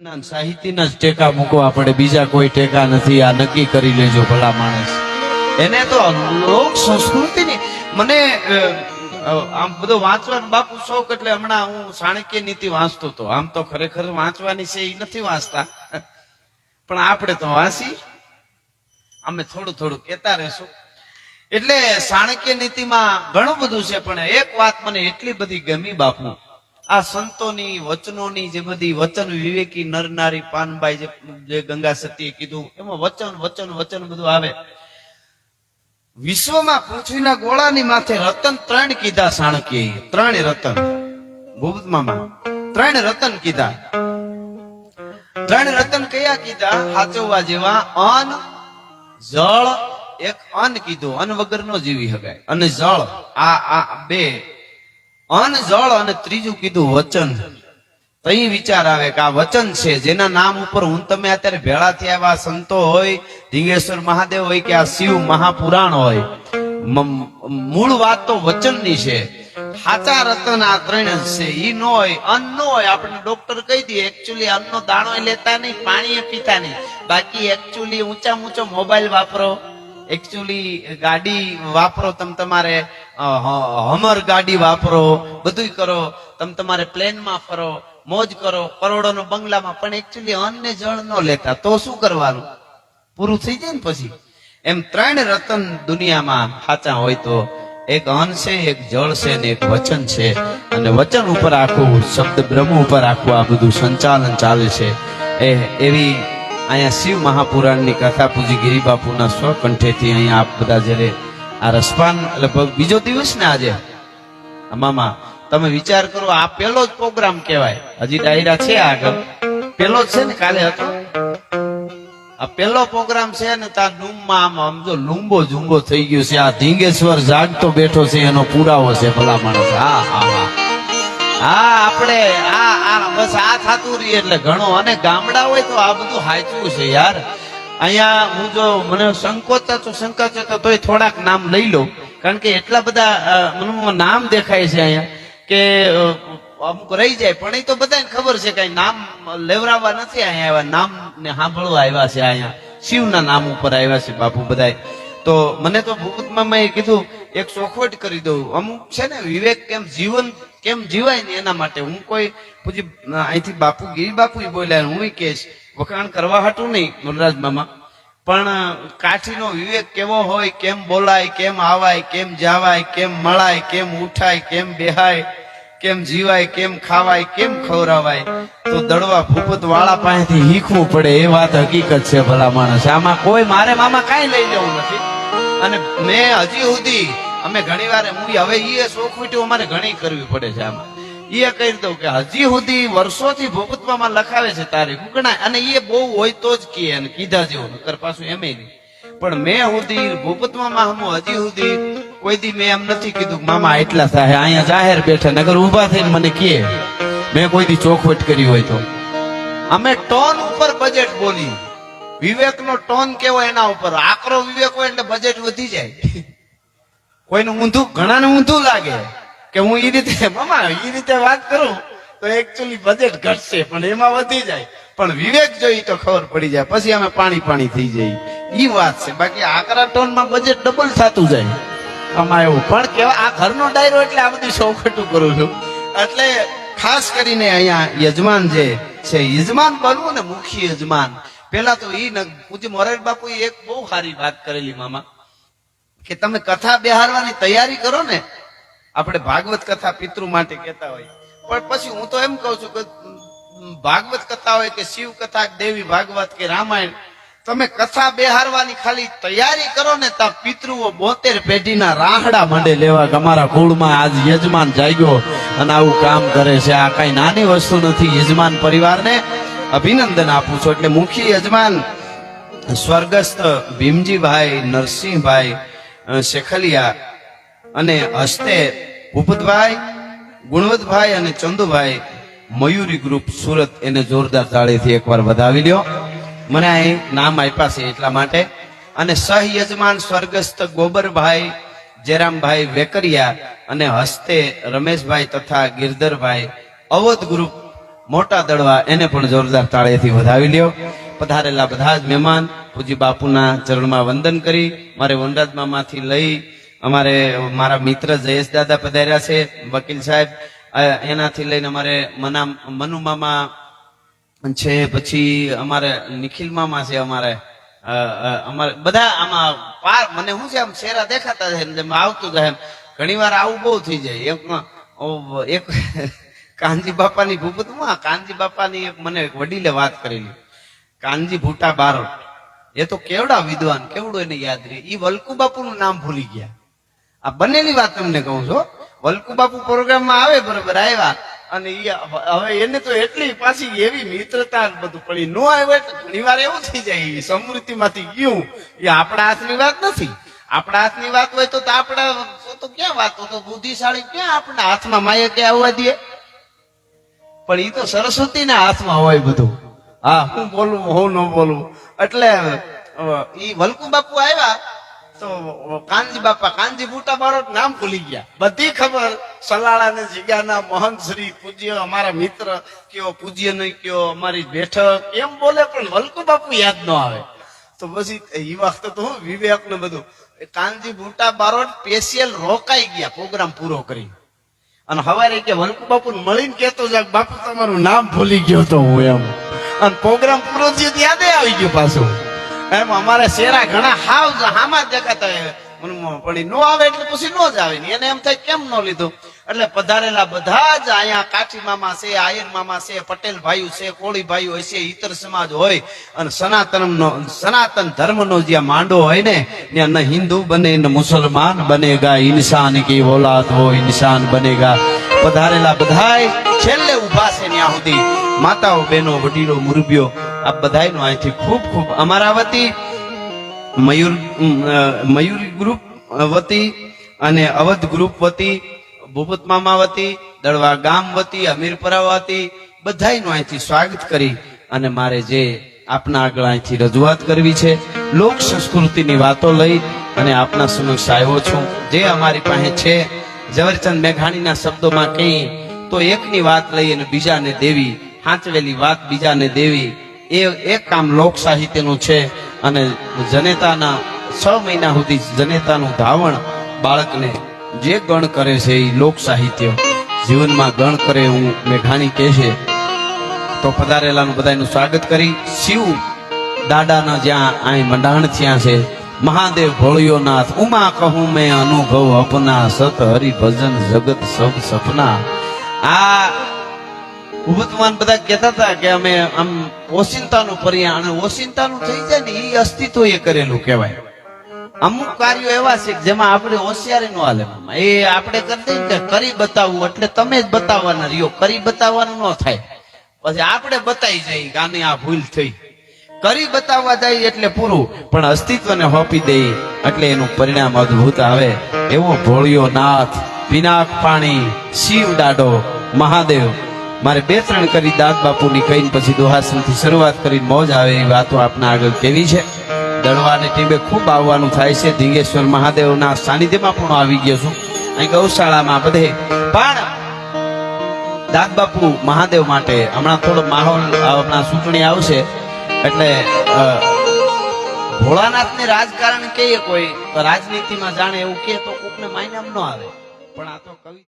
ના સાહિત્યના જ ટેકા મૂકવા પડે બીજા કોઈ ટેકા નથી. આ નક્કી કરી લેજો ભલા માણસ. એને તો લોક સંસ્કૃતિની મને અ, અ, આમ બધું વાંચવાનો બાપુ શોખ એટલે હમણાં હું સાણક્ય નીતિ વાંચતો હતો. આમ તો ખરેખર વાંચવાની છે એ નથી વાંચતા. પણ આપણે તો વાંચી. અમે થોડું થોડું કહેતા રહેશું. એટલે સાણક્ય નીતિમાં ઘણું બધું છે પણ એક વાત મને એટલી બધી ગમી બાપુ. આ સંતોની, વચનોની, જે બધી વચન વિવેકી નરનારી, પાનબાઈ જે ગંગા સતીએ કીધું, એમાં વચન વચન વચન બધું આવે. વિશ્વમાં પૃથ્વીના ગોળાની માથે રતન ત્રણ કીધા ચાણક્યએ ત્રણ રતન. ભૂપત ત્રણ રતન કીધા. ત્રણ રતન કયા કીધા? સાચવવા જેવા અન્ન જળ, એક અન્ન કીધું. અન્ન વગરનો જીવી શકાય અને જળ, આ આ બે અન્ન જળ અને ત્રીજું કીધું વચન. તઈ વિચાર આવે કે આ વચન છે, જેના નામ ઉપર હું તમે અત્યારે ભેળા થયા એવા સંતો હોય ધીંગેશ્વર મહાદેવ હોય કે આ શિવ મહાપુરાણ હોય મૂળ વાત તો વચનની છે. સાચા રતન આ ત્રણ છે, ઈ નો હોય, અન્ન નો હોય આપણે ડોક્ટર કહી દઈએ એકચ્યુઅલી અન્નનો દાણો લેતા નહીં, પાણી પીતા નહીં. બાકી એકચ્યુઅલી ઊંચા ઊંચો મોબાઈલ વાપરો. એકચ્યુઅલી ગાડી વાપરો તમે તમારે હમર ગાડી વાપરો, બધુંય કરો. તમે તમારે પ્લેનમાં ફરો, મોજ કરો. કરોડોનો બંગલામાં પણ એકચ્યુઅલી અન્ન ને જળ ન લેતા. તો શું કરવાનું? પૂરું થઈ જાય ને પછી? એમ ત્રણ રતન દુનિયામાં સાચા હોય તો એક અન્ન છે, એક જળ છે ને એક વચન છે. અને વચન ઉપર આખું શબ્દ બ્રહ્મ ઉપર આખું આ બધું સંચાલન ચાલે છે. એ, એવી અહીંયા શિવ મહાપુરાણની કથા પૂજી ગિરિબાપુના સ્વકંઠેથી અહીંયા આપ બધા જ્યારે આ રસપાન લગભગ બીજો દિવસ ને આજે. મામા, તમે વિચાર કરો, આ પેલો જ પ્રોગ્રામ કહેવાય. હજી ડાયરા છે આગળ. પેલો જ છે ને કાલે હતો. આ પેલો પ્રોગ્રામ છે ને તા ડૂમમાં આમ આમ જો લુંબો ઝુંબો થઈ ગયો છે. આ ધીંગેશ્વર જાગતો બેઠો છે, એનો પુરાવો છે ભલા માણસ. હા હા હા. હા, આપણે, આ બસ આ થાતું રહીએ એટલે ઘણો. અને ગામડા હોય તો આ બધું હાચવું છે યાર. અહીંયા હું જો મને સંકોચ હતો સંકોચ હતો તોય થોડાક નામ લઈ લઉં. કારણ કે એટલા બધા મને નામ દેખાય છે અહીંયા કે અમુક રહી જાય. પણ એ તો બધાને ખબર છે કઈ નામ લેવરાવવા નથી અહીંયા આવ્યા. નામ ને સાંભળવા આવ્યા છે અહીંયા. શિવના નામ ઉપર આવ્યા છે બાપુ બધાય. તો મને તો ભૂતમાં મેં કીધું, એક ચોખવટ કરી દઉં. અમુક છે ને, વિવેક કેમ જીવન, કેમ જીવાય ને એના માટે. હું કોઈ, પછી અહીંથી બાપુ ગીરી બાપુ બોલ્યા હું કહીશ વખાણ કરવા હતું નહીં મુરરાજ મામા. પણ કાઠીનો વિવેક કેવો હોય, કેમ બોલાય, કેમ આવાય, કેમ જાવાય, કેમ મળાય, કેમ ઉઠાય, કેમ બેહાય, કેમ જીવાય, કેમ ખાવાય, કેમ ખવરાવાય, તો દડવા ભૂપત વાળા પાસેથી શીખવું પડે, એ વાત હકીકત છે ભલા માણસ. આમાં કોઈ મારે મામા કાંઈ લઈ જવું નથી. અને મેં હજી સુધી, અમે ઘણી વાર હું હવે એ શોખ શોખવીટી અમારે ઘણી કરવી પડે છે આમાં. એ કહી દઉં કે હજી સુધી વર્ષોથી ભૂપતમાં લખાવે છે તારીખ ઉગણાય. અને એ બહુ હોય તો જ કહે અને કીધા જેવું, નકર પાછું એમ નહીં. પણ મેં સુધી ભૂપતમાં હમું હજી સુધી કોઈ દી મેં એમ નથી કીધું મામા એટલા થાય, અહીંયા જાહેર બેઠા નગર ઊભા થઈને મને કહે. મેં કોઈ દી ચોખવટ કરી હોય તો. અમે ટોન ઉપર બજેટ બોલી. વિવેક નો ટોન કેવો એના ઉપર? આકરો વિવેક હોય એટલે બજેટ વધી જાય. કોઈનું ઊંધું, ઘણાને ઊંધું લાગે. કે હું એ રીતે મામા એ રીતે વાત કરું, તો એકચ્યુઅલી બજેટ ઘટશે, પણ એમાં વધી જાય. પણ વિવેક જોઈ તો ખબર પડી જાય, પછી અમે પાણી પાણી થઈ જઈએ ઈ વાત છે. બાકી આકરા ટોનમાં બજેટ ડબલ થતું જાય. આમાં એવું. પણ કેવા, આ ઘરનો ડાયરો એટલે આ બધું ચોખટું કરું છું. એટલે ખાસ કરીને અહીંયા યજમાન જે છે, યજમાન બનવું ને મુખી યજમાન. પેલા તો ઈ પૂજ્ય મોરારી બાપુ એક બહુ સારી વાત કરેલી, મામા. કે તમે કથા બેહારવાની તૈયારી કરો ને આપણે ભાગવત કથા પિતૃ માટે કહેતા હોય. પણ પછી હું તો એમ કહું છું કે ભાગવત કથા હોય કે શિવ કથા દેવી ભાગવત, કે રામાયણ, તમે કથા બેહારવાની ખાલી તૈયારી કરો ને તા પિતૃઓ બોતેર પેઢીના રાહડા મંડે લેવા અમારા કુળમાં આજ યજમાન જાગ્યો અને આવું કામ કરે છે. આ કઈ નાની વસ્તુ નથી. યજમાન પરિવારને અભિનંદન આપું છું. એટલે મુખી યજમાન સ્વર્ગસ્થ ભીમજીભાઈ, નરસિંહભાઈ શેખલિયા અને હસ્તે ભૂપતભાઈ, ગુણવતભાઈ અને ચંદુભાઈ મયુરી ગ્રુપ સુરત એને જોરદાર તાળીથી એકવાર વધાવી લ્યો. મને અહીં નામ આપ્યા છે એટલા માટે. અને સહ યજમાન સ્વર્ગસ્થ ગોબરભાઈ જેરામભાઈ વેકરિયા અને હસ્તે રમેશભાઈ તથા ગિરધરભાઈ અવધ ગ્રુપ મોટા દડવા એને પણ જોરદાર તાળીથી વધાવી લ્યો. પધારેલા બધા જ મહેમાન પૂજી બાપુના ચરણમાં વંદન કરી, મારે વનરાજ લઈ અમારે મારા મિત્ર જયેશ દાદા પધાર્યા છે, વકીલ સાહેબ. એનાથી લઈને અમારે મના, મનુ મામા છે, પછી અમારે નિખિલ મામા છે અમારે. અમારે બધા આમાં પાર, મને શું છે આમ ચહેરા દેખાતા છે ને આવતું જાય એમ. ઘણી વાર આવું બહુ થઈ જાય. એક એક કાનજી બાપાની ભૂપતમાં કાનજી બાપાની એક મને એક વડીલે વાત કરેલી. કાનજી ભૂટા બારોટ. એ તો કેવડા વિદ્વાન, કેવડું એને યાદ રહે? એ વલ્કુ બાપુનું નામ ભૂલી ગયા. આ બંનેની વાત તમને કહું છું. વલકુ બાપુ પ્રોગ્રામમાં આવે બરોબર આવ્યા અને એ હવે એને તો એટલી પાછી એવી મિત્રતા બધું પડી. નો આવ્યો એટલે ઘણી વાર એવું થઈ જાય સમૃદ્ધિમાંથી ગયું. એ આપણા હાથની વાત નથી. આપણા હાથની વાત હોય તો આપણા, તો ક્યાં વાત તો બુદ્ધિશાળી ક્યાં આપણા હાથમાં માયા ક્યાં આવવા દે? પણ એ તો સરસ્વતી ના હાથમાં હોય બધું. હા, હું બોલું, હું ન બોલું. એટલે ઈ વલ્કુ બાપુ આવ્યા તો કાનજી બાપા, કાનજી બુટા બારોટ નામ ભૂલી ગયા. બધી ખબર સલાળા ને જીગાના મહંત શ્રી પૂજ્ય, અમારા મિત્ર, કયો પૂજ્ય નહીં, કયો અમારી બેઠક, એમ બોલે પણ વલકુ બાપુ યાદ ન આવે. તો પછી એ વખતે તો હું વિવેક ને બધું કાનજી બુટા બારોટ સ્પેશિયલ રોકાઈ ગયા પ્રોગ્રામ પૂરો કરી અને હવારે કે વલકુ બાપુ મળીને કેતો જાય બાપુ, તમારું નામ ભૂલી ગયો તો હું એમ. અને પ્રોગ્રામ પૂરો થયો યાદે આવી ગયો પાછું. એમ અમારે શેરા ઘણા હાવ હામાં દેખાતા હોય. મનમાં. પણ નો આવે એટલે પછી નો જ આવે ને એને એમ થાય કેમ નો લીધું એટલે પધારેલા બધા જ અહીંયા કાઠી મામા છે, આયર મામા છે, પટેલ ભાઈઓ છે, કોળી ભાઈઓ હશે ઇતર સમાજ હોય અને સનાતન નો સનાતન ધર્મ નો જ્યાં માંડો હોય ને, ત્યાં ન હિન્દુ બને, ન મુસલમાન બનેગા, ઇન્સાન કી ઓલાદ હો ઇન્સાન બનેગા પધારેલા બધાય છેલ્લે ઊભા છે ત્યાં સુધી માતાઓ, બહેનો, વડીલો, મુરબીઓ આ બધાયનો અહીંથી ખૂબ ખૂબ અમારા વતી, મયુર મયુર ગ્રુપ વતી અને અવધ ગ્રુપ વતી, ભૂપત મામા વતી, દળવા ગામ વતી, અમીરપરા વતી, બધાયનું અહીંથી સ્વાગત કરી અને મારે જે આપના આગળ અહીંથી રજૂઆત કરવી છે, લોક સંસ્કૃતિની વાતો લઈ અને આપના સમક્ષ આવ્યો છું. જે અમારી પાસે છે, ઝવેરચંદ મેઘાણીના શબ્દોમાં કહી તો એકની વાત લઈ અને બીજાને દેવી, હાંચવેલી વાત બીજાને દેવી એ એક કામ લોક સાહિત્યનું છે અને જનેતાના છ મહિના સુધી જનેતાનું ધાવણ બાળકને જે ગણ કરે છે એ લોક સાહિત્ય જીવનમાં ગણ કરે હું મેઘાણી કહે છે. તો પધારેલાનું બધાનું સ્વાગત કરી. શિવ દાદાના જ્યાં અહીં મંડાણ થયા છે. મહાદેવ ભોળિયો નાથ ઉમા કહું મેં અનુભવ અપના, સત હરિ ભજન જગત સબ સપના. આ ભૂપતમાન બધા કહેતા હતા કે અમે આમ ઓશિંતાનું પર્યા અને ઓશિંતાનું થઈ જાય ને એ અસ્તિત્વ એ કરેલું કહેવાય. અમુક કાર્યો એવા છે જેમાં આપણે હોશિયારી નો હાલે. એ આપણે કરી દઈએ કે કરી બતાવવું એટલે તમે જ બતાવવાના રહ્યો. કરી બતાવવાનું ન થાય. પછી આપણે બતાવી જઈએ કે આની આ ભૂલ થઈ. કરી બતાવવા જાય એટલે પૂરું. પણ અસ્તિત્વને હોપી દઈ એટલે એનું પરિણામ અદ્ભુત આવે. એવો ભોળિયો નાથ પિનાક પાણી, શિવ દાડો, મહાદેવ. મારે બે ત્રણ કરી દાદ બાપુની કહીને પછી દોહાસનથી શરૂઆત કરીને મોજ આવે એ વાતો આપના આગળ કેવી છે? દળવાને ટીમે ખૂબ આવવાનું થાય છે. ધીંગેશ્વર મહાદેવના સાનિધ્યમાં પણ આવી ગયો છું. અહીં ગૌશાળામાં બધે. પણ દાદ બાપુ મહાદેવ માટે હમણાં થોડો માહોલ હમણાં ચૂંટણી આવશે. એટલે ભોળાનાથને રાજકારણ કહીએ કોઈ રાજનીતિમાં જાણે એવું કે તો કોકને માન્યામ ન આવે. પણ આ તો કવિ